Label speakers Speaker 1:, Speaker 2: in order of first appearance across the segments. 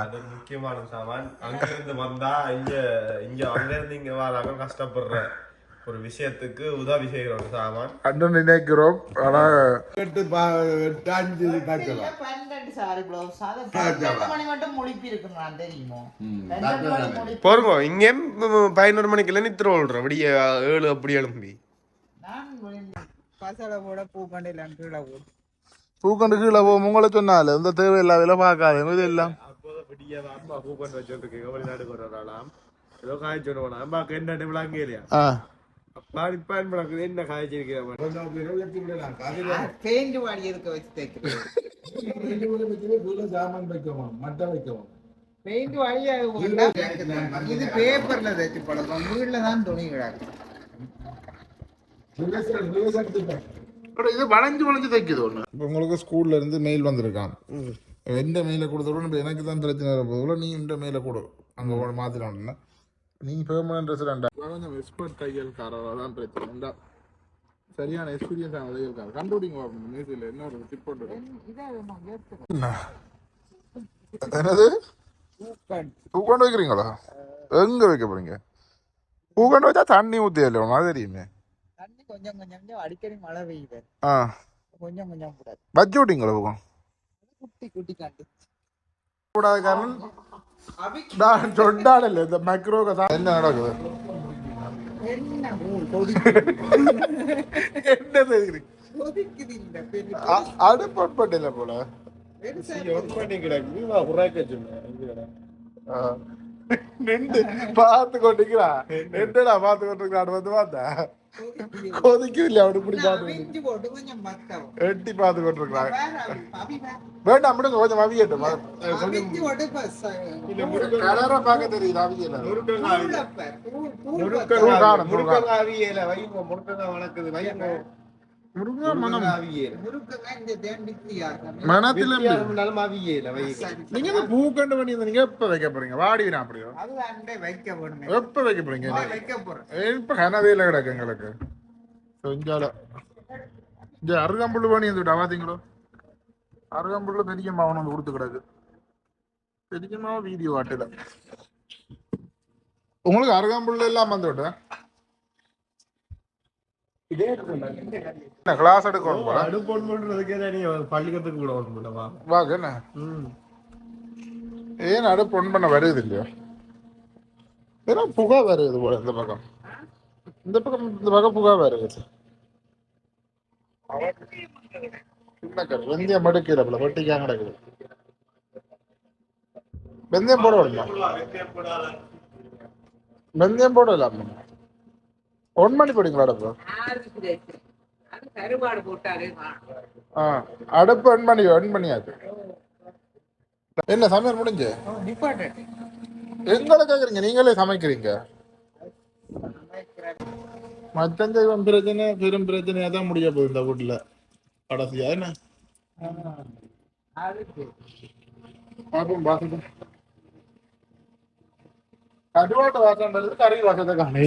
Speaker 1: அது முக்கியமான சாமான். அங்க இருந்து வந்தா இங்க இங்க அங்க இருந்து இங்க வராங்க கஷ்டப்படுற ஒரு விஷயத்துக்கு உதவி செய்யற ஒரு சாமான்.
Speaker 2: அண்ணன் நினைக்கிறோம். ஆனா
Speaker 3: எட்டு பா எட்டு அஞ்சு
Speaker 4: பன்னெண்டு சாரி பிளவுஸ் மணி மட்டும் முழிப்பி தெரியுமோ?
Speaker 1: பாருங்க இங்கே பதினோரு மணிக்குள்ள நித்திர விடுறோம் விடிய ஏழு அப்படி எழும்பி.
Speaker 4: நான் பசலை போட பூக்கண்டையில் கீழே போடு.
Speaker 2: பூக்கண்டு கீழே போகும். உங்களை சொன்னால இந்த தேவையில்லாத பார்க்காத இது எல்லாம்
Speaker 1: கூப்பன் ஏதோ காய்ச்சி விடுவோம் அம்மாக்கு என்ன விளாங்க இல்லையா என்ன காய்ச்சிருக்கிறேன்
Speaker 3: கொஞ்சம்
Speaker 4: பெயிண்ட் வாடி இருக்க வச்சு தைக்கிறேன்
Speaker 3: வைக்கவும் மட்டை வைக்கவும்
Speaker 4: பெயிண்ட் வாடியா இது பேப்பர்ல தைச்சு பழக்கம் தான் துணி கிடாது
Speaker 2: இது வளைஞ்சு வளைஞ்சு தைக்குது ஒண்ணு உங்களுக்கு ஸ்கூல்ல இருந்து மெயில் வந்திருக்கான் எந்த மெயில கொடுத்தோட எனக்கு தான் பிரச்சனை வரப்போதுல நீ இந்த மெயில கொடு. அங்க மாத்திரம்னா நீ பெர்மனன்ட் ரெசிடென்டா கொஞ்சம் எக்ஸ்பர்ட் தையல்காரராக தான் பிரச்சனை. சரியான எக்ஸ்பீரியன்ஸ் ஆன தையல்காரர் கண்டுபிடிங்க மியூசியில் என்ன ஒரு டிப் என்னது? பூக்கொண்டு வைக்கிறீங்களா? எங்க வைக்க போறீங்க? பூக்கொண்டு வச்சா தண்ணி ஊற்றி இல்லையா அது தெரியுமே.
Speaker 4: தண்ணி கொஞ்சம் கொஞ்சம் அடிக்கடி மழை பெய்யுது. கொஞ்சம் கொஞ்சம்
Speaker 2: வச்சு விட்டீங்களா பூக்கம் என்ன தெரியுது
Speaker 4: கொதிக்குது இந்த பெரிய
Speaker 2: அடுப்பட்டில போல
Speaker 4: பெருசா
Speaker 1: பண்ணி கிடக்கு குறைக்க சொன்னேன்
Speaker 2: ஆ. நின்று பார்த்து கொண்டிருக்கிறா என்னடா பார்த்து கொண்டிருக்கிறான் வந்து பார்த்தா கொதிக்கும் இல்லையா அப்படி இப்படி பார்த்து
Speaker 4: கொஞ்சம்
Speaker 2: எட்டி பார்த்து
Speaker 4: வேற
Speaker 2: வேண்டாம் விடுங்க கொஞ்சம் அவியட்டும்
Speaker 4: பஸ்
Speaker 2: கலரா பார்க்க தெரியுது அவியல. முருங்கக்காய்
Speaker 1: அவியல வைங்க முருங்கக்காய் வணக்குது வைங்க
Speaker 2: முருங்கா மனம். மனத்துல நீங்க இந்த பூக்கண்டு பண்ணி நீங்க எப்ப வைக்க போறீங்க? வாடினா அப்படியோ?
Speaker 4: அது அண்டை வைக்க வேணுமே
Speaker 2: எப்ப வைக்க போறீங்க?
Speaker 4: வைக்க போறேன்.
Speaker 2: இப்ப கனவையில கிடக்கு எங்களுக்கு. கொஞ்சால இந்த அருகம்புல்லு பண்ணி வந்துட்டா பாத்தீங்களோ? அருகம்புல்லு பெரிய மாவன் வந்து கொடுத்து கிடக்கு. பெரியமா வீடியோ ஆட்டுல உங்களுக்கு அருகம்புல்லு எல்லாம் வந்து விட்டேன் கிளாஸ் எடுக்கணும்? போல
Speaker 1: அடுப்பு ஒன் பண்றதுக்கே நீ பள்ளிக்கத்துக்கு கூட ஒன்று பண்ணவா?
Speaker 2: வாங்க என்ன? ஏன் அடுப்பு ஒன் பண்ண வருது இல்லையா? ஏன்னா புகை வருது போல இந்த பக்கம். இந்த பக்கம் இந்த பக்கம் புகை வருது. என்ன கரு வெந்தயம் மடுக்கல போல வெட்டிக்காங்க கிடக்குது. வெந்தயம் போட விடலாம் வெந்தயம் போட இல்லாம ஒன் மணி போடுங்களா அடுப்பு? அடுப்பு ஒன் பண்ணி ஒன் பண்ணியாச்சு. என்ன சமையல் முடிஞ்சு? எங்களை கேக்குறீங்க நீங்களே சமைக்கிறீங்க? மச்சம் தெய்வம் பிரச்சனை பெரும் பிரச்சனையா தான் முடிய போகுது இந்த வீட்டுல. கடைசியா என்ன? பார்ப்போம் பார்த்துட்டு கருவாட்டு வாசம் வருது கறி வாசத்தை காணே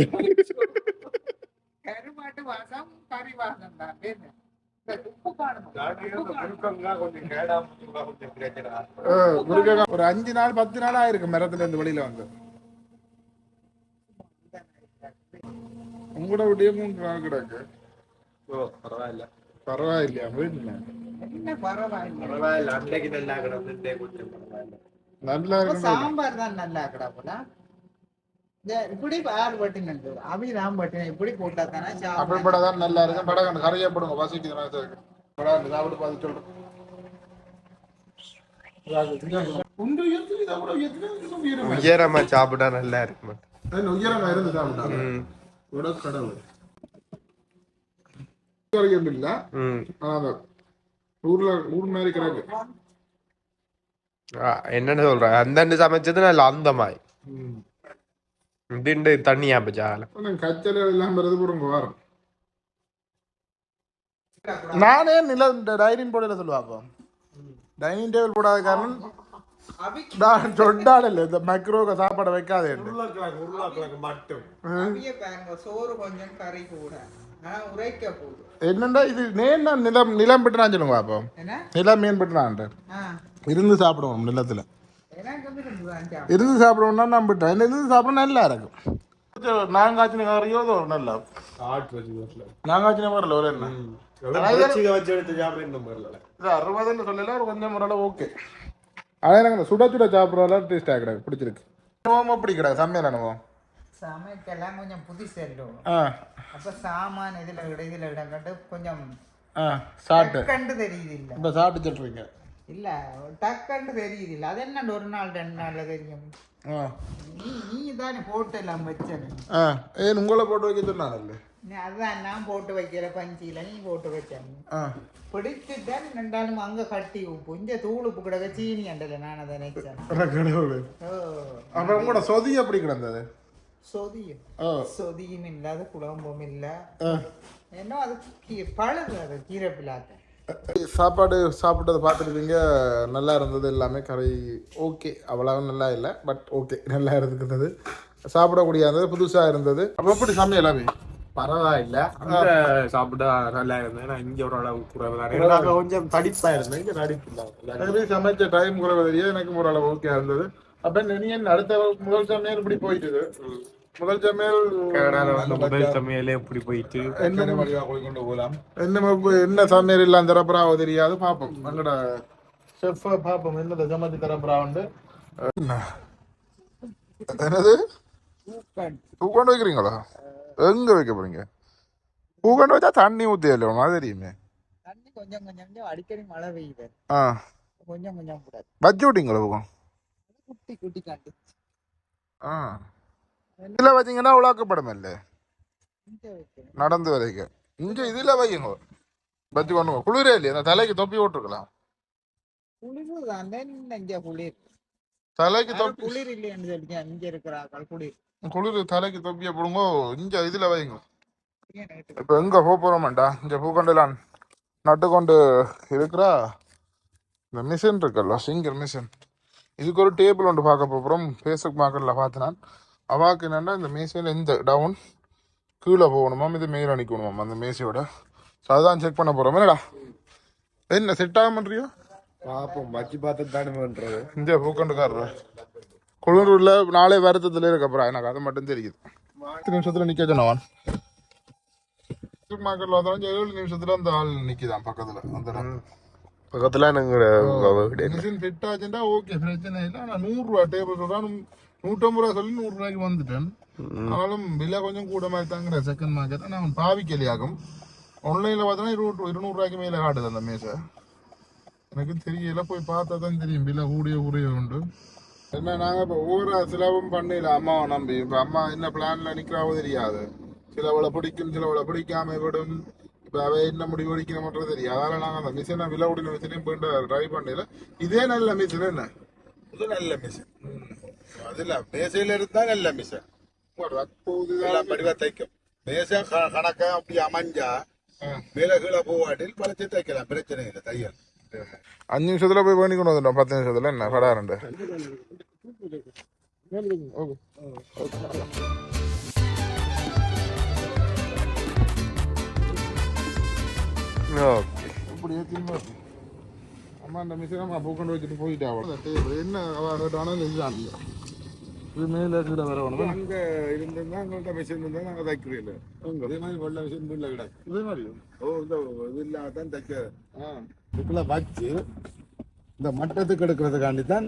Speaker 4: கருவாட்டு வாசம் கறி வாசம் தான்.
Speaker 2: ஒரு அஞ்சு நாள் பத்து நாள் ஆயிருக்கு மரத்துல இருந்து வெளியில வந்து. உங்களோட விட்டே மூணு நாள் கிடக்கு.
Speaker 1: பரவாயில்ல.
Speaker 2: பரவாயில்லையா? வீட்டுல?
Speaker 4: என்ன பரவாயில்லை?
Speaker 1: பரவாயில்ல அன்னைக்கு நல்லா
Speaker 4: சாம்பார் தான் நல்லா கிடப்பல இப்படி யார் பட்டினது அவி இப்படி போட்டா தானே
Speaker 2: அப்படி படம் நல்லா இருக்கு படம் கரையா போடுங்க. இருக்கு. படம் சாப்பிட்டு பார்த்து சொல்றேன். உயிரமா
Speaker 1: சாப்பிட்டா நல்லா இருக்கு
Speaker 2: அதில் உயரமா இருந்து கடவுள். இல்ல. ஆனா ஊர்ல ஊர் மாதிரி கிடக்கு.
Speaker 1: ஆ, என்னன்னு சொல்ற அந்த சமைச்சது நல்ல அந்த மாதிரி இதுண்டு தண்ணியா பச்சால
Speaker 2: கொஞ்சம் கச்சல் எல்லாம் வருது போடுங்க வாரம் நானே நில டைனிங் போர்டில் சொல்லுவாங்க டைனிங் டேபிள் போடாத காரணம் நான் சொன்னாடல இந்த மைக்ரோக சாப்பாடை வைக்காதேன்னு
Speaker 1: உருளைக்கிழங்கு உருளைக்கிழங்கு மட்டும்
Speaker 4: அவிய பாருங்க சோறு கொஞ்சம் கறி கூட ஆனா உரைக்க போகுது
Speaker 2: என்னண்டா இது நேன்னா நிலம் நிலம் பெட்டு நான் சொல்லுங்க நிலம் மீன் பெட்டு நான்
Speaker 4: ஆ
Speaker 2: இருந்து சாப்பிடுவோம் நிலத்துல இருந்து சாப்பிடணும்னா நம்பிட்டேன் என்ன இருந்து சாப்பிட நல்லா இருக்கும் நாங்காச்சின அது ஒரு நல்லா நாங்காச்சின வரல ஒரு என்ன அறுபதுன்னு சொல்லல ஒரு கொஞ்சம் ஓரளவு ஓகே எனக்கு அந்த சுட சுட சாப்பிட்றதா டேஸ்டாக கிடையாது பிடிச்சிருக்கு அனுபவம் அப்படி கிடையாது சமையல் அனுபவம்
Speaker 4: சமைக்கலாம் கொஞ்சம் புதுசு
Speaker 2: ஆ
Speaker 4: அப்ப சாமான் இதுல இதுல விட கண்டு கொஞ்சம்
Speaker 2: ஆ சாப்பிட்டு
Speaker 4: டக்கண்டு தெரியுது இல்ல
Speaker 2: இப்போ சாப்பிட்டு சொல்கிறீங்க
Speaker 4: இல்ல டக்கண்டு தெரியுது இல்ல அது என்ன ஒரு நாள் ரெண்டு நாள்ல தெரியும். நீ நீ தானே போட்டு எல்லாம் வச்சது
Speaker 2: ஆ ஏன் உங்களை போட்டு வைக்க சொன்னாங்கல்ல
Speaker 4: நீ அதான் நான் போட்டு வைக்கிற பஞ்சில நீ போட்டு வச்சேன்
Speaker 2: ஆ.
Speaker 4: பிடிச்சுதான் ரெண்டாலும் அங்க கட்டி உப்பு. இந்த தூள் உப்பு கிடக்க சீனி அண்டல நான் அதை நினைச்சேன்
Speaker 2: அப்புறம் உங்களோட சொதி எப்படி கிடந்தது?
Speaker 4: சொதியும். சொதியும் இல்லாத குழம்பும் இல்ல. என்ன அது பழகு அது கீரை பிள்ளாத்த
Speaker 2: சாப்பாடு சாப்பிட்டதை பார்த்துருப்பீங்க. நல்லா இருந்தது எல்லாமே. கறி ஓகே அவ்வளவு நல்லா இல்லை பட் ஓகே நல்லா இருந்தது. சாப்பிடக்கூடிய இருந்தது புதுசாக இருந்தது. அப்போ எப்படி சமையல் எல்லாமே?
Speaker 1: பரவாயில்ல. அங்க சாப்பிட்டா நல்லா இருந்தேன் நான் இங்க ஒரு அளவு குறைவு நாங்க கொஞ்சம் தடிப்பா இருந்தேன் இங்க தடிப்பு
Speaker 2: சமைச்ச டைம் குறைவு எனக்கு ஓரளவு ஓகே இருந்தது. அப்போ நீ என்ன அடுத்த முதல் சமையல் இப்படி போயிட்டு முதல் சமையல்
Speaker 1: முதல் சமையலே எப்படி போயிட்டு.
Speaker 2: என்ன
Speaker 3: கொண்டு போகலாம்.
Speaker 2: என்ன என்ன சமையல் இல்லாம தரப்புறாவோ தெரியாது பார்ப்போம் எங்கட செஃப் பார்ப்போம் என்ன சமைச்சு தரப்புறாவுண்டு என்னது? பூக்கொண்டு வைக்கிறீங்களா? எங்க வைக்க போறீங்க? பூக்கொண்டு வச்சா தண்ணி ஊத்தி இல்லையா தெரியுமே
Speaker 4: தண்ணி கொஞ்சம் கொஞ்சம் கொஞ்சம் அடிக்கடி மழை பெய்யுது.
Speaker 2: ஆ.
Speaker 4: கொஞ்சம் கொஞ்சம் கூடாது
Speaker 2: வச்சு விட்டீங்களா பூக்கம்
Speaker 4: குட்டி குட்டி காட்டு
Speaker 2: ஆ. இதுல வச்சீங்கன்னா உலாக்கப்படும் இல்லை. நடந்து வரைக்கும் இங்க இதுல வையுங்க. வச்சு கொண்டு குளிரே இல்லையா? அந்த தலைக்கு தொப்பி போட்டுருக்கலாம்.
Speaker 4: குளிர் தான் என்ன இங்க குளிர்.
Speaker 2: தலைக்கு தொப்பி.
Speaker 4: குளிர் இங்க இருக்கிறார்கள் குளிர்.
Speaker 2: குளிர் தலைக்கு தொப்பியை போடுங்க. இங்க இதுல வைங்க இப்போ எங்க போறோமாண்டா? இங்க பூக்கண்டெல்லாம் நட்டு கொண்டு இருக்கிறா. இந்த மிஷின் இருக்குல்ல சிங்கர் மிஷின் இதுக்கு ஒரு டேபிள் ஒன்று பார்க்க போகிறோம் ஃபேஸ்புக் மார்க்கெட்டில் பார்த்தினான் அவாக்கு என்னென்னா இந்த மேசையில் இந்த டவுன் கீழே போகணுமாம் இது மேலே நிற்கணுமாம் அந்த மேசையோட. ஸோ அதுதான் செக் பண்ண போகிறோம் என்னடா? என்ன செட் ஆக மாட்டியோ
Speaker 1: பாப்போம். வச்சு பார்த்து தானே பண்றது.
Speaker 2: இந்த பூக்கண்டுக்காரர்? குளூரில் நாளே வருத்தத்தில் இருக்கப்புறம் எனக்கு அது மட்டும் தெரியுது. பத்து நிமிஷத்தில் நிற்க சொன்னவன் மார்க்கெட்டில் வந்தாலும் ஏழு நிமிஷத்தில் அந்த ஆள் நிற்கிதான் பக்கத்தில். அந்த.
Speaker 1: பக்கத்துல
Speaker 2: மிஷின் ஃபிட் ஆச்சுட்டா ஓகே பிரச்சனை இல்லை. ஆனால் நூறுரூவா டேபிள் சொல்கிறான் நூற்றம்பது ரூபா சொல்லி நூறு ரூபாய்க்கு வந்துட்டேன். ஆனாலும் விலை கொஞ்சம் கூட மாதிரி தாங்கிற செகண்ட் மார்க்கெட் நான் பாவிக்கலியாகும் ஆன்லைனில் பார்த்தோன்னா இருநூறு இருநூறுவாய்க்கு மேலே காட்டுது அந்த மேசை. எனக்கு தெரியல போய் பார்த்தா தான் தெரியும். விலை கூடிய கூடிய உண்டு. என்ன நாங்கள் இப்போ ஒவ்வொரு சிலவும் பண்ணல அம்மாவை நம்பி. இப்போ அம்மா என்ன பிளானில் நிற்கிறாவோ தெரியாது. சிலவளை பிடிக்கும் சிலவளை பிடிக்காம விடும். இப்போ அவை என்ன முடிவு மட்டும் தெரியும் அதனால நாங்கள் அந்த மிஷினை விலை கூடின மிஷினையும் போயிட்டு ட்ரை பண்ணல இதே நல்ல மிஷின் என்ன?
Speaker 3: இது நல்ல மிஷின் அதுல மேசையில இருந்தா நல்ல மிஷன் எல்லாம் படிவா தைக்கும் மேசை கணக்கா அப்படி அமைஞ்சா மேல கீழே போவாட்டில் பழச்சு தைக்கலாம் பிரச்சனை இல்லை தையல்
Speaker 2: அஞ்சு நிமிஷத்துல போய் பண்ணி கொண்டு வந்துட்டோம் பத்து நிமிஷத்துல என்ன படாரண்டு இப்படியே திரும்ப அம்மா அந்த மிஷினை பூக்கண்டு வச்சுட்டு போயிட்டா என்ன அவன் இதுதான் இது மேலே கீழே வர வேணும்
Speaker 3: அங்க இருந்திருந்தா அங்கள்ட்ட மிஷின் இருந்தா நாங்க தைக்கிறீங்க அதே மாதிரி வெள்ள மிஷின் வீட்டுல கிடையாது
Speaker 2: இதே மாதிரி
Speaker 3: ஓ இந்த இது இல்லாதான் தைக்க இதுக்குள்ள வச்சு இந்த மட்டத்துக்கு எடுக்கிறதுக்காண்டி தான்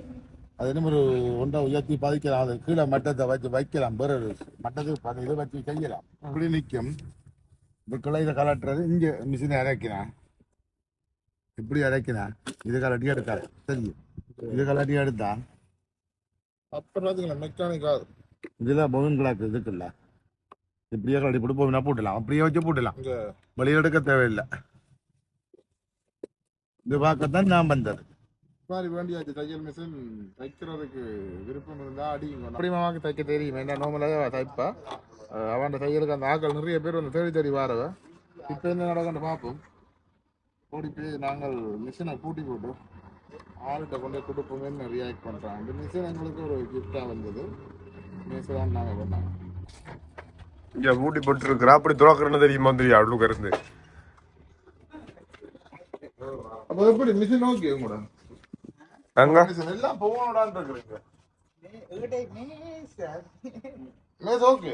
Speaker 3: அது என்ன ஒரு ஒன்றை உயர்த்தி பதிக்கலாம். அது கீழே மட்டத்தை வச்சு வைக்கலாம். பிறகு மட்டத்துக்கு பதி- இதை வச்சு செய்யலாம். இப்படி நிற்கும் இதுக்குள்ள இதை கலட்டுறது இங்கே மிஷினை இறக்கினான் இப்படி இறக்கினான் இது கலட்டி எடுக்காது. தெரியும். இது கலட்டி எடுத்தா
Speaker 2: அப்புறம் மெக்கானிக்கா
Speaker 3: இதில் பொகன் கிளாக்கு இதுக்குல்ல. இப்படியே கலட்டி போட்டு போவினா போட்டுடலாம். அப்படியே வச்சு போட்டுடலாம்.
Speaker 2: இங்க.
Speaker 3: வெளியே எடுக்க தேவையில்லை. இது பார்க்கத்தான் நான் வந்தது.
Speaker 2: மாதிரி வேண்டியாச்சு. தையல் மிஷின் தைக்கிறதுக்கு விருப்பம் இருந்தால் அடிங்க அப்படிமாக்கு தைக்க தெரியும். என்ன நார்மலாக தைப்பா? அவன் தையலுக்கு அந்த ஆக்கள் நிறைய பேர் வந்து தேடி தேடி வாரவ. இப்போ என்ன நடக்குன்னு பார்ப்போம். ஓடி போய் நாங்கள் மிஷினை பூட்டி போட்டு ஆள்கிட்ட கொண்டு போய் கொடுப்போமேன்னு ரியாக்ட் பண்ணுறாங்க இந்த மிஷின் எங்களுக்கு ஒரு கிஃப்டாக வந்தது. மிஷின் தான் நாங்கள் பண்ணாங்க
Speaker 1: இங்க மூடி போட்டு இருக்கிறா அப்படி துறக்கிறன்னு தெரியுமா தெரியும் அவ்வளவு இருந்து?
Speaker 2: அப்போ எப்படி? மிஷின் ஓகே உங்களோட?
Speaker 1: அங்க?
Speaker 2: எல்லாம் போகணுடான் இருக்கிறீங்க மேஸ் ஓகே?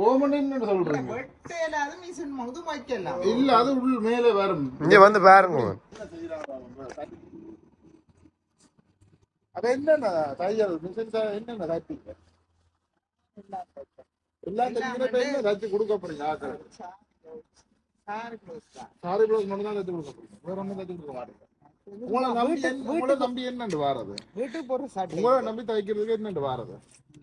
Speaker 2: போகணும்னு சொல்றீங்க.
Speaker 4: வெட்டையில அது மிஷின் முது வைக்கலாம்
Speaker 2: இல்ல அது உள்ள மேலே வரும்
Speaker 1: இங்க வந்து பாருங்க
Speaker 2: அது என்னென்ன தையல்? மிஷின் என்னென்ன தைப்பீங்க? எல்லாத்துக்குமே இப்ப என்ன தைச்சு கொடுக்க போறீங்க ஆக்கள்?
Speaker 4: சாரி தான்.
Speaker 2: சாரி பிளவுஸ் மட்டும் தான் தைச்சு கொடுக்க போறீங்க வேற ஒன்றும் தைச்சு கொடுக்க மாட்டீங்க. உங்களை நம்பி உங்களை நம்பி என்னண்டு வாரது?
Speaker 4: வீட்டுக்கு போற சட்டை
Speaker 2: உங்களை நம்பி தைக்கிறதுக்கு என்னண்டு வாரது?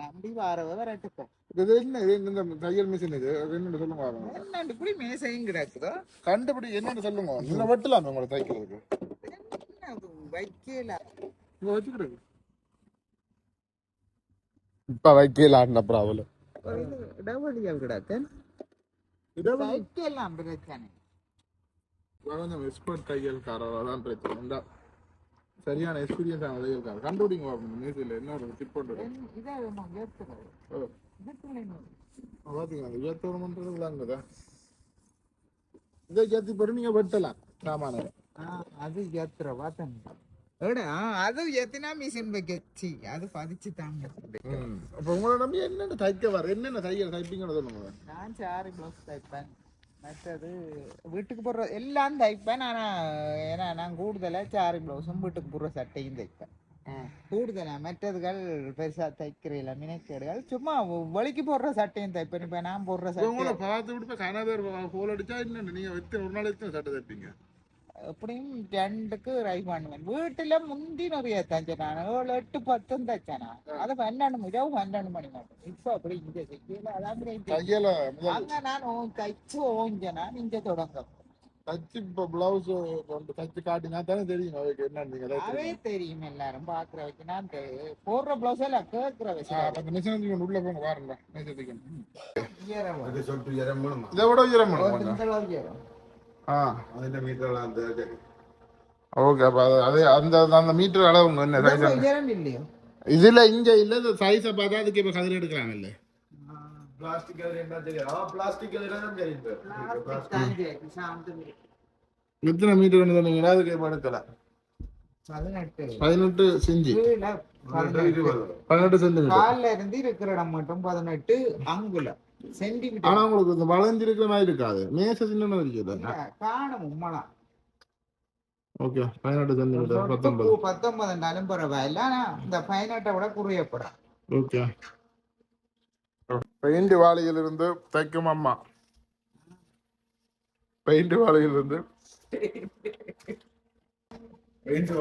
Speaker 4: நம்பி வாரவ ரெட்டுக்கும்
Speaker 2: இது என்ன இது இந்த தையல் மிஷின் இது? என்னன்னு சொல்லுங்க பாருங்க.
Speaker 4: என்னண்டு இப்படி மேசையும் கிடக்குதோ?
Speaker 2: கண்டுபிடி என்னன்னு சொல்லுங்க. நீங்க வெட்டலாம் உங்களை தைக்கிறதுக்கு
Speaker 4: வைக்கல?
Speaker 2: இங்க வச்சுக்கிடுங்க
Speaker 1: இப்ப வைக்கலான்னு
Speaker 4: ஒரு இது இடவழியா கிடக்கு. வைக்கலாம் பிரச்சனை
Speaker 2: கொஞ்சம் எக்ஸ்பர்ட் தையல்காரர் அதான் பிரச்சனை இந்த சரியான எக்ஸ்பீரியன்ஸ் ஆன தையல்காரர் கண்டுபிடிங்க மியூசியில் என்ன ஒரு டிப் அந்த இருபத்தோரு விளாங்குதா இதை ஏற்றி போட்டு நீங்க வெட்டலாம் சாமான
Speaker 4: அது ஏத்துற பார்த்தேன் அது எத்தனா மிஷின் வைக்கச்சி அது பதிச்சு தாங்க.
Speaker 2: அப்போ உங்களை நம்பி என்னென்ன தைக்க வர? என்னென்ன தையல் தைப்பீங்கன்னு சொல்லுங்க.
Speaker 4: நான் சாரி ப்ளவுஸ் தைப்பேன். மற்றது வீட்டுக்கு போடுற எல்லாம் தைப்பேன். ஆனா ஏன்னா நான் கூடுதலா சாரி ப்ளவுஸும் வீட்டுக்கு போடுற சட்டையும் தைப்பேன். கூடுதலா மற்றதுகள் பெருசா தைக்கிறீங்களா மினைக்கேடுகள். சும்மா வலிக்கு போடுற சட்டையும் தைப்பேன். இப்ப நான் போடுற சட்டை
Speaker 2: பார்த்து விட்டு கனவேர் போல் அடிச்சா என்னென்ன நீங்க எத்தனை ஒரு நாள் எத்தனை சட்டை தைப்பீங்க.
Speaker 4: எப்படியும் ரெண்டுக்கு ரை பண்ணுவேன் வீட்டுல முந்தி நிறைய தைச்சேன் நான் ஏழு எட்டு பத்தும் தைச்சேன் நான் அது பன்னெண்டு மிகவும் பன்னெண்டு மணி மட்டும் இப்ப அப்படி இங்க செய்யல அதான் இப்படி
Speaker 2: தையலை முதல்
Speaker 4: அங்க நான் ஓ- தைச்சு ஓஞ்சேனா இங்க தொடங்க
Speaker 2: தச்சு இப்போ பிளவுஸ் கொண்டு தச்சு காட்டினா தானே தெரியும் அவைக்கு என்னன்னு நீங்க
Speaker 4: அவே
Speaker 2: தைக்கிறீங்க
Speaker 4: தெரியும் எல்லாரும் பாக்குற வைக்க நான் தெ- போடுற பிளவுஸ் எல்லாம் கேட்கிற
Speaker 2: ஆ,
Speaker 4: விஷயம்
Speaker 2: அப்ப அந்த மிஷினை தூக்கி உள்ள போங்க பாருங்க மேய்ச்சத்துக்கு
Speaker 4: ஈரம்
Speaker 3: അത് ചൊട്ട് ജരം വേണം
Speaker 2: இதை விட உயரம்
Speaker 4: ஒரு
Speaker 2: கொஞ்சம்
Speaker 4: திங்கள் அளவு ஈரம்.
Speaker 2: ஆ
Speaker 3: അതിന്റെ മീറ്റർ അത്
Speaker 2: ஓகே அப்ப அது அது அந்த அந்த மீட்டர் அளவுங்க என்ன சைஸ்
Speaker 4: இவ்வளவு ஈரம் இல்லையோ
Speaker 2: இதுல இங்க இல்ல இந்த சைஸை பார்த்தா அதுக்கு இப்ப கதிர் எடுக்கலாம் இல்ல
Speaker 3: പ്ലാസ്റ്റിക് അതിൽ എന്താ ചെയ്യുക ആ പ്ലാസ്റ്റിക് അതിലാണ് ചെയ്യുന്നത്
Speaker 4: பிளாஸ்டிக் தாங்கி சாந்தம் இருக்கு.
Speaker 2: எத்தனை மீட்டர் சொன்னீங்கன்னா அதுக்கு இப்ப எடுக்கலாம்
Speaker 4: பதினெட்டு
Speaker 2: பதினெட்டு செஞ்சு
Speaker 4: கீழே பதினெட்டு.
Speaker 2: பதினெட்டு சென்டிமீட்டர்
Speaker 4: கால்ல இருந்து இருக்கிற இடம் மட்டும் பதினெட்டு அங்குலம் சென்டிமீட்டர்.
Speaker 2: ஆனா உங்களுக்கு இந்த வளைஞ்சிருக்கிற மாதிரி இருக்காது. மேச சின்ன இருக்குது.
Speaker 4: காணும் உம்மனா
Speaker 2: ஓகே பதினெட்டு சென்டிமீட்டர் பத்தொன்பது.
Speaker 4: பத்தொன்பதுனாலும் பரவாயில்ல ஆனா இந்த பதினெட்டை விட குறையப்படும்
Speaker 2: ஓகே. பெயிண்ட் வாளியிலிருந்து தைக்கும் அம்மா. பெயிண்ட் வாளியிலிருந்து. பெயிண்ட்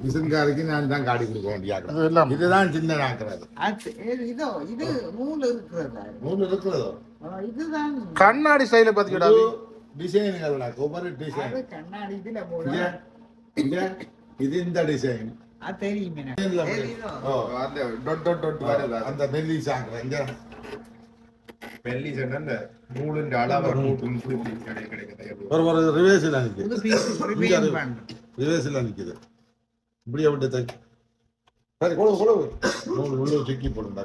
Speaker 3: மிஷன்காருக்கு நான் தான் காடி கொடுக்க வேண்டிய இதுதான் சின்ன ஆக்கிறது
Speaker 4: இது நூல் இருக்கிறதா?
Speaker 3: நூல் இருக்கிறதோ?
Speaker 4: இதுதான்
Speaker 2: கண்ணாடி சைல பாத்துக்கிட்டா
Speaker 3: டிசைனுங்களா ஒவ்வொரு டிசைன்
Speaker 4: கண்ணாடி இதுல போல
Speaker 3: இது மெல்லி
Speaker 1: சொன்ன நூலுன்ற அளவு கிடைக்குது
Speaker 3: ஒரு ஒரு ரிவேர்ஸில் நிற்குது. ரிவேர்ஸில் நிற்குது இப்படியே விட்டு தை சரி கொழு கொழு நூல் உள்ள சிக்கி
Speaker 2: சரி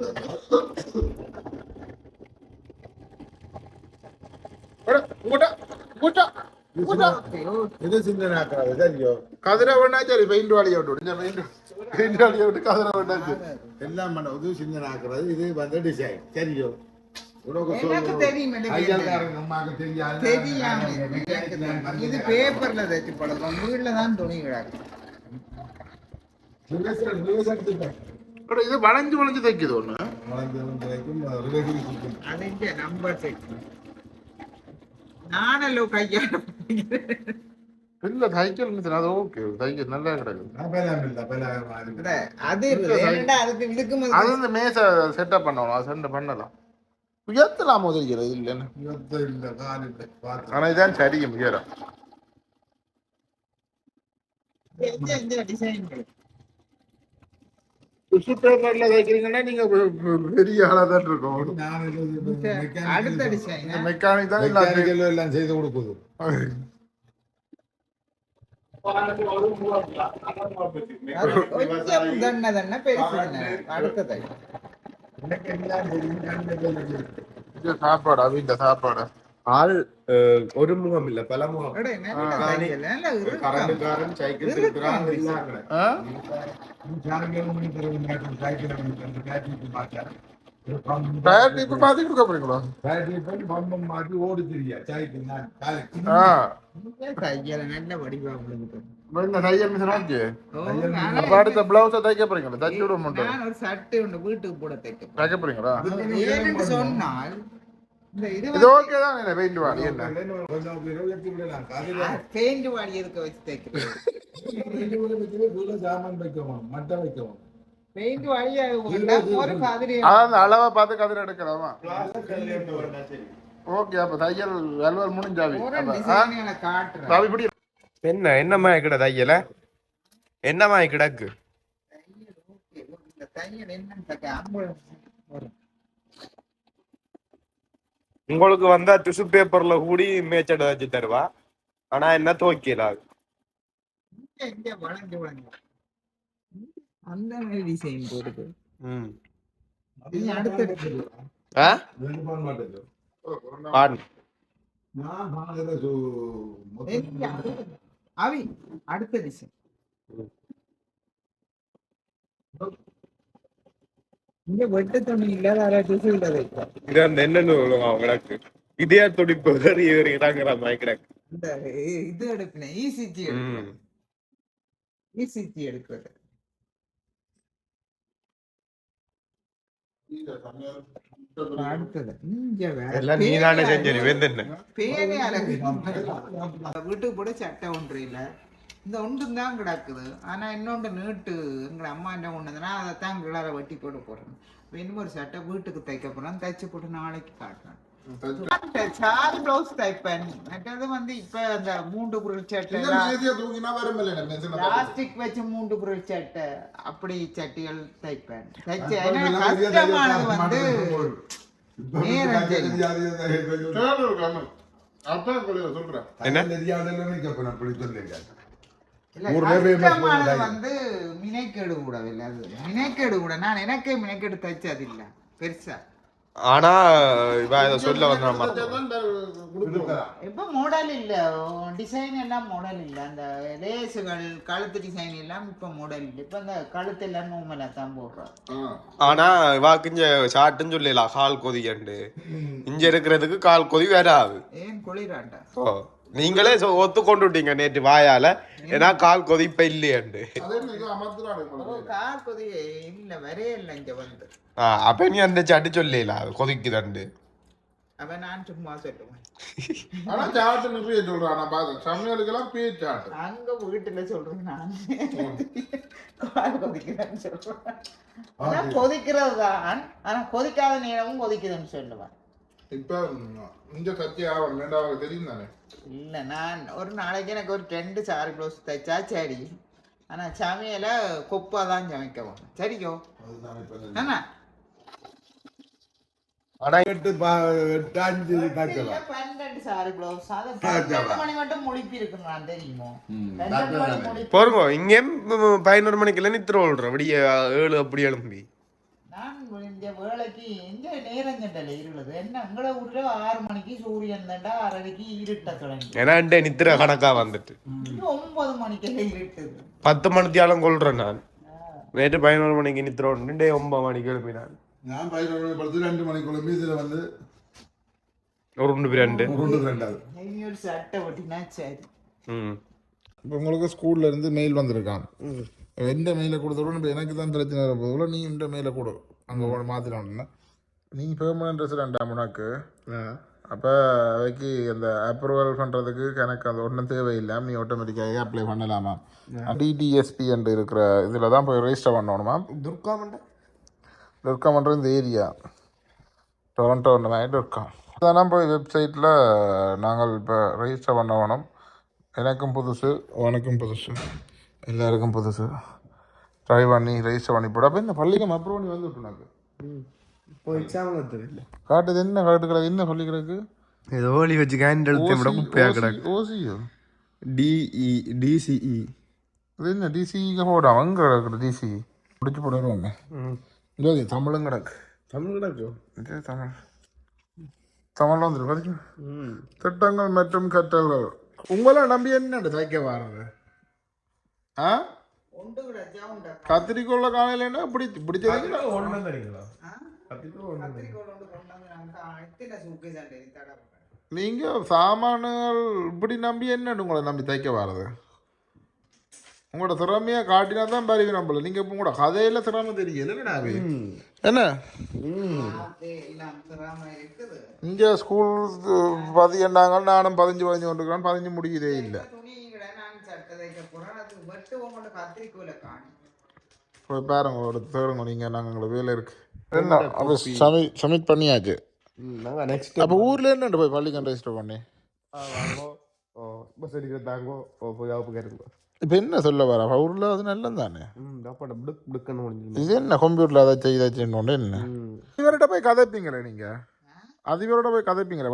Speaker 3: எல்லாம் பண்ண இது சின்ன ஆக்குறது இது வந்து டிசைன் சரியோ?
Speaker 4: எனக்கு. தெரியும்
Speaker 3: தெரியாது.
Speaker 4: இது பேப்பர்ல தைச்சு பழக்கம் வீட்டுல தான் துணி கிடக்கு.
Speaker 2: இது வளைஞ்சு வளைஞ்சு தைக்குது ஒண்ணு.
Speaker 4: நம்பர் நானல்லோ கையால
Speaker 2: இல்ல தைக்கல் மிஷின் அது ஓகே தைக்கல் நல்லா கிடக்குது
Speaker 4: அது அதுக்கு இதுக்கு
Speaker 2: அது இந்த மேச செட்டப் பண்ணணும். செட் பண்ணலாம். உயர்த்தலாம் முதல்கிறது இல்லைன்னு ஆனா இதான் சரியும் உயரம். பேப்பர்ல தைக்கிறீங்கன்னா நீங்க பெரிய ஆளா தான் இருக்கும்
Speaker 4: அடுத்த டிசைன்
Speaker 2: மெக்கானிக் தான் எல்லாத்தையும்
Speaker 3: எல்லாம் செய்து கொடுக்குது
Speaker 4: கொஞ்சம் தண்ண தண்ண பெருசு அடுத்தது.
Speaker 2: இது சாப்பாடு அவங்க சாப்பாடு.
Speaker 1: ஆள் அஹ், ஒரு முகம் இல்ல பல முகம். கரண்டுக்காரன் சைக்கிள் திருத்துறான் எல்லாம்
Speaker 2: ஆ? டயர் டிப்பு கொடுக்க போறீங்களா
Speaker 3: ஓடி தெரியா சைக்கிள் நான் காலைக்கு
Speaker 2: ஆ
Speaker 4: தையல் நல்ல வடிவா உங்களுக்கு.
Speaker 2: இந்த தையல் மிஷின்
Speaker 4: நானே-
Speaker 2: அப்ப அடுத்த பிளவுஸை தைக்க போறீங்களா தைச்சு விட மாட்டோம்
Speaker 4: நான் ஒரு சட்டை ஒன்று வீட்டுக்கு போட தைக்க
Speaker 2: தைக்க போறீங்களா
Speaker 4: ஏன்னு சொன்னால் இந்த இது
Speaker 2: இது ஓகே தான் என்ன பெயிண்ட் வாடி என்ன
Speaker 3: கொஞ்சம் இருபத்தி விடலாம் காலையில
Speaker 4: பெயிண்ட் வாடி இருக்க வச்சு தைக்கிறது
Speaker 3: ரெண்டு பேரும் வச்சு தூர சாமான் வைக்கவும் மட்டை வைக்கவும்
Speaker 2: அளவை பார்த்து கதிர எடுக்கலாமா ஓகே அப்ப தையல் வெல்வல் முடிஞ்சாவி.
Speaker 4: ஒரு
Speaker 2: அப்ப, ஆ?
Speaker 4: டிசைன்களை காட்டுறேன்.
Speaker 2: ரவி இப்படி
Speaker 1: என்ன என்ன மாய்க்கிட தையல? என்ன மாய் கிடக்கு உங்களுக்கு வந்தா டிஷ்யூ பேப்பர்ல கூடி மேய்ச்சட வச்சு தருவா. ஆனா என்ன துவைக்கல அது.
Speaker 4: இங்க இங்க வளைஞ்சு வளைஞ்சு அந்த மாதிரி டிசைன் போடுது. அடுத்த டிசைன் இங்க வெட்டு துணி இல்லாத யாராவது டிசைன் வைப்பா
Speaker 1: இது அந்த என்னன்னு சொல்லுவாங்க கிடக்கு? இதே துடிப்பு ஏறி ஏறிடாங்கிற மாதிரி கிடக்கு.
Speaker 4: இந்த இது எடுப்பினேன். இசிஜி
Speaker 1: ம்.
Speaker 4: இசிஜி எடுக்கிறது அடுத்தது இங்க வேற
Speaker 1: எல்லாம் நீ தானே செஞ்ச நீ வெந்தென்ன
Speaker 4: பேரே அழகு வீட்டுக்கு கூட சட்டை ஒன்று இல்ல. இந்த ஒன்று தான் கிடக்குது. ஆனா இன்னொன்று நீட்டு. எங்களை அம்மா என்ன ஒண்ணுதுன்னா அதை தான் கிளார வெட்டி போட்டு போடுறேன் இன்னும் ஒரு சட்டை வீட்டுக்கு தைக்க போறேன் தைச்சு போட்டு நாளைக்கு காட்டுறேன் சாரி பிளவுஸ் தைப்பேன் மற்றது வந்து இப்ப அந்த மூன்று குரல் சட்டை பிளாஸ்டிக் வச்சு மூன்று குரல் சட்டை. அப்படி சட்டிகள் தைப்பேன் தைச்ச கஷ்டமானது வந்து
Speaker 3: வந்து அப்படி சொல்லுங்க
Speaker 4: இல்ல, மினைக்கேடு அது மினைக்கேடு கூட. நான் எனக்கே மினைக்கேடு தைச்சது இல்ல. பெருசா.
Speaker 1: ஆனா இவ இதை சொல்ல வந்தா
Speaker 4: இப்ப மாடல் இல்ல. டிசைன் எல்லாம் மாடல் இல்ல. அந்த லேசுகள் கழுத்து டிசைன் எல்லாம் இப்ப மாடல் இல்ல. இப்ப அந்த கழுத்து எல்லாம் நோமலா தான் போடுறோம்.
Speaker 1: ஆனா இவாக்கு இங்க ஷார்ட்னு சொல்லலாம் கால் கொதிக்கண்டு இங்க இருக்கிறதுக்கு கால் கொதி வராது.
Speaker 4: ஏன் குளிராண்டா?
Speaker 1: ஓ. நீங்களே சொ- ஒத்துக்கொண்டு விட்டீங்க நேற்று வாயால. ஏன்னா கால் கொதிப்ப இல்லையண்டு அப்ப நீ அந்த சட்டு சொல்லல அது கொதிக்குதண்டு.
Speaker 4: அப்ப நான் சும்மா சொல்லுவேன்.
Speaker 2: ஆனா சாட்டு நிறைய சொல்றான். நான் பார்த்தேன். சமையலுக்கெல்லாம் பீ சாட்டு.
Speaker 4: அங்க வீட்டுல சொல்றேன் நான். கார் கொதிக்கிறேன்னு சொல்றேன் ஆனா கொதிக்கிறது தான் ஆனா கொதிக்காத நேரமும் கொதிக்குதுன்னு சொல்லுவேன்.
Speaker 2: இப்ப இந்த சத்திய ரெண்டாவது தெரியும் தானே
Speaker 4: இல்ல நான் ஒரு நாளைக்கு எனக்கு ஒரு ரெண்டு சாரி ப்ளவுஸ் தைச்சா சரி ஆனா சமையல கொப்பா தான் சமைக்கவும் சரியோ
Speaker 3: அதுதான் இப்ப
Speaker 4: என்ன
Speaker 1: ஆனா
Speaker 3: எட்டு பா- எட்டு அஞ்சு தைக்கலாம்
Speaker 4: பன்னெண்டு சாரி ப்ளவுஸ் அதை
Speaker 3: ஆ,
Speaker 4: பன்னெண்டு மணி மட்டும் முழிப்பி நான் தெரியுமோ
Speaker 3: ம்,
Speaker 4: பன்னெண்டு மணி முழிப்பு
Speaker 1: பாருங்க இங்கே பதினோரு மணிக்கெல்லாம் நித்திர விடிய ஏழு அப்படி எழும்பி
Speaker 4: இந்த வேலைக்கு எங்க நேரம் கண்டல இருளுது. என்ன உங்களை ஊர்ல ஆறு மணிக்கு சூரியன் தண்டா ஆறரைக்கு இருட்ட தொடங்கி
Speaker 1: ஏன்னா நித்திர கணக்கா வந்துட்டு.
Speaker 4: ஒன்பது மணிக்கு இருட்டுது.
Speaker 1: பத்து மணித்தியாலம் கொள்றேன் நான். நேற்று பதினோரு மணிக்கு நித்திர விட்டு ஒன்பது மணிக்கு எழுப்பினான்
Speaker 3: நான். பதினோரு மணி படுத்து ரெண்டு மணிக்குள்ள மீதியில் வந்து
Speaker 1: ஒரு ரெண்டு. ரெண்டு
Speaker 3: ஒன்று ரெண்டாவது.
Speaker 4: சட்டை ஒட்டினா சரி.
Speaker 1: ம்.
Speaker 2: இப்போ உங்களுக்கு ஸ்கூல்ல இருந்து மெயில் வந்திருக்கான் எந்த மெயிலை கொடுத்தோட இப்போ எனக்கு தான் பிரச்சனை வரப்போதுல நீ இந்த மெயிலை கொடு. அங்கே மாற்றினோன்னா நீ பெர்மனன்ட் ரெசிடென்டா உனக்கு. அப்போ அவைக்கு அந்த அப்ரூவல் பண்ணுறதுக்கு எனக்கு அந்த ஒன்றும் தேவையில்லாம நீ ஆட்டோமேட்டிக்காக அப்ளை பண்ணலாமா? டிடிஎஸ்பி என்று இருக்கிற இதில் தான் போய் ரெஜிஸ்டர் பண்ணணுமா
Speaker 1: துர்கா மண்டை
Speaker 2: துர்கா பண்ணுற இந்த ஏரியா டொரண்டோ இந்த மாதிரி துர்கா. அதெல்லாம் போய் வெப்சைட்டில் நாங்கள் இப்போ ரெஜிஸ்டர் பண்ண வேணும் எனக்கும் புதுசு உனக்கும் புதுசு எல்லாருக்கும் புதுசு. ட்ரை பண்ணி ரெஜிஸ்டர் பண்ணி போட அப்போ என்ன பள்ளிக்கம் அப்ரூவ் பண்ணி வந்துட்டு எனக்கு
Speaker 1: இப்போ எக்ஸாம் தெரியல
Speaker 2: காட்டுது என்ன காட்டுக்கிறது என்ன சொல்லிக்கிறதுக்கு
Speaker 1: ஏதோ ஒளி வச்சு கேண்டல் தேவிட குப்பையா கிடக்கு.
Speaker 2: ஓசியோ?
Speaker 1: டிஇ டிசிஇ
Speaker 2: இது என்ன டிசிக்கு போடாம அங்கே கிடக்குது டிசி முடிச்சு போடுவாங்க ஜோதி தமிழும் கிடக்கு?
Speaker 1: தமிழ் கிடக்கு?
Speaker 2: இது தமிழ். தமிழ்ல வந்துடும் திட்டங்கள் மற்றும் கற்றல்கள். உங்களை நம்பி என்ன தைக்க வர்றது ஆ?
Speaker 4: ஒன்று கூட ஜவுண்டா
Speaker 2: கத்திரிக்கோள காலையில இப்படி பிடிச்சது
Speaker 1: ஒண்ணும் கிடைக்கலாம் கத்திரிக்கோள் ஒண்ணும்
Speaker 4: கத்திரிக்கோள் ஒன்று தடவை
Speaker 2: நீங்க சாமான்கள் இப்படி நம்பி என்ன உங்களை நம்பி தைக்க வர்றது? உங்களோட திறமையை காட்டினா தான் பரிவு நம்மள. நீங்க இப்ப உங்களோட கதையில திறமை தெரியல என்ன இங்க ஸ்கூல் பதியண்டாங்க நானும் பதிஞ்சு பதிஞ்சு கொண்டிருக்கிறேன் பதிஞ்சு முடியுதே இல்லை. போய் பாருங்க ஒரு தேடுங்க நீங்க நாங்கள் எங்களுக்கு வேலை இருக்கு. என்ன அப்போ சமி சப்மிட் பண்ணியாச்சு.
Speaker 1: நெக்ஸ்ட்
Speaker 2: அப்போ ஊர்ல என்ன போய் பள்ளிக்கு ரெஜிஸ்டர் பண்ணி?
Speaker 1: பஸ் அடிக்கிற தாங்கோ. ஓ போய் ஆப்பு கேருங்க
Speaker 2: இப்போ என்ன சொல்ல வர? ஊர்ல அது நல்லது தானே? இது என்ன கம்ப்யூட்டர்ல அதை செய்ய செய்யணும் என்ன? இவர்கிட்ட போய் கதைப்பீங்களே நீங்க? அது இவரோட போய் கதைப்பீங்களே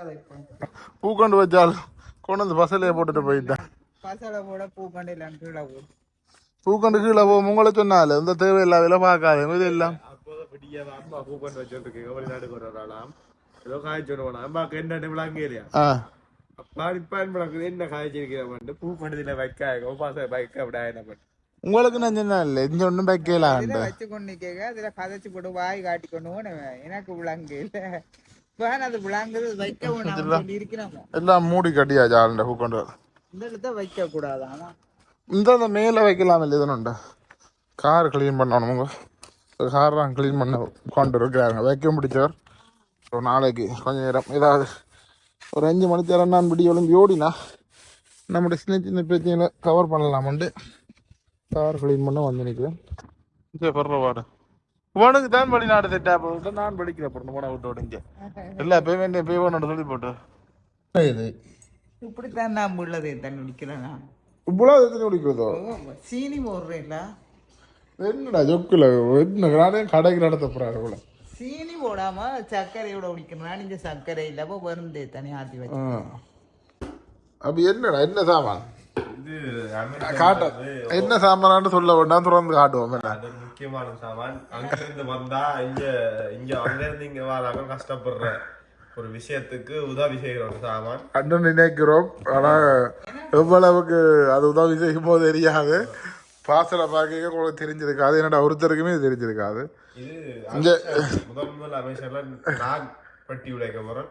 Speaker 4: கதைப்பேன்
Speaker 2: பூக்கொண்டு வச்சால் கொண்டு வந்து பசலையே போட்டுட்டு போயிட்டேன்
Speaker 4: பசலை போட பூ கண்டையிலான்னு கீழே போட்டு
Speaker 2: பூக்கொண்டு கீழே போ உங்களை சொன்னால இந்த தேவையில்லா வேலை பார்க்காது இது எல்லாம்
Speaker 1: அப்போது விடிய அம்மா பூ கொண்டு வச்சுருக்கு வெளிநாட்டுக்கு ஒரு ஆளாம் ஏதோ காய்ச்சல் போனா அம்மாக்கு என்ன விளாங்க இல்லையா
Speaker 2: உங்களுக்கு நான் சொன்னேன் இல்லை இந்த ஒன்றும் வைக்கலாம்
Speaker 4: இதை வச்சு கொண்டு கேட்க அதுல கதைச்சு போட்டு வாய் காட்டி கொண்டு போனவன் எனக்கு விளாங்க இல்ல வேன் அது விளாங்குது வைக்க வேணாம்
Speaker 2: எல்லாம் மூடி கட்டியாச்சு ஆளுண்ட பூக்கொண்டு
Speaker 4: இந்த இடத்த வைக்க கூடாதாமா
Speaker 2: இந்த அந்த மேலே வைக்கலாம் இல்லை இதுனுண்டா கார் க்ளீன் பண்ணணுங்க கார் தான் க்ளீன் பண்ண கொண்டு இருக்கிறாங்க வைக்கம் பிடிச்சவர் ஸோ நாளைக்கு கொஞ்சம் நேரம். ஏதாவது ஒரு அஞ்சு மணி நேரம் நான் விடிய ஒளிஞ்சு ஓடினா நம்முடைய சின்ன சின்ன பிரச்சனைகளை கவர் பண்ணலாமண்டு கார் க்ளீன் பண்ண வந்து நிற்கிறேன் சரி பரவாயில்ல உனக்கு தான் வெளிநாடு செட்டா போட்டு நான் படிக்கிற பொண்ணு போன விட்டு விடுங்க எல்லா பேமெண்ட் பே பண்ண சொல்லி போட்டு. இது
Speaker 4: இப்படித்தான் நான் உள்ளது தண்ணி குடிக்கிறேன் நான்.
Speaker 2: இவ்வளோ எத்தனை குடிக்கிறதோ?
Speaker 4: சீனி போடுறேன்ல.
Speaker 2: என்னடா ஜொக்குல என்ன நானே கடைக்கு நடத்த போறாரு இவ்வளோ
Speaker 4: சீனி போடாம சர்க்கரையோட குடிக்கிறேன் இந்த சர்க்கரை இல்லாம வருந்தே தனி ஆத்தி வச்சு
Speaker 2: அப்ப என்னடா? என்ன சாமான்?
Speaker 1: இது
Speaker 2: காட்ட என்ன சாமானான்னு சொல்ல வேண்டாம். தொடர்ந்து காட்டுவோம்.
Speaker 1: அது முக்கியமான சாமான். அங்க இருந்து வந்தா இங்க இங்க அங்க இருந்து இங்க வராங்க கஷ்டப்படுற ஒரு விஷயத்துக்கு உதவி செய்கிற ஒரு சாமான்.
Speaker 2: அண்ணன் நினைக்கிறோம். ஆனா எவ்வளவுக்கு அது உதவி செய்யும் போது தெரியாது. பாசல பார்க்க உங்களுக்கு தெரிஞ்சிருக்காது. என்னடா ஒருத்தருக்குமே தெரிஞ்சிருக்காது.
Speaker 1: இது முதல் முதல் அமைச்சர்ல நான் பட்டி உடைக்க போறேன்.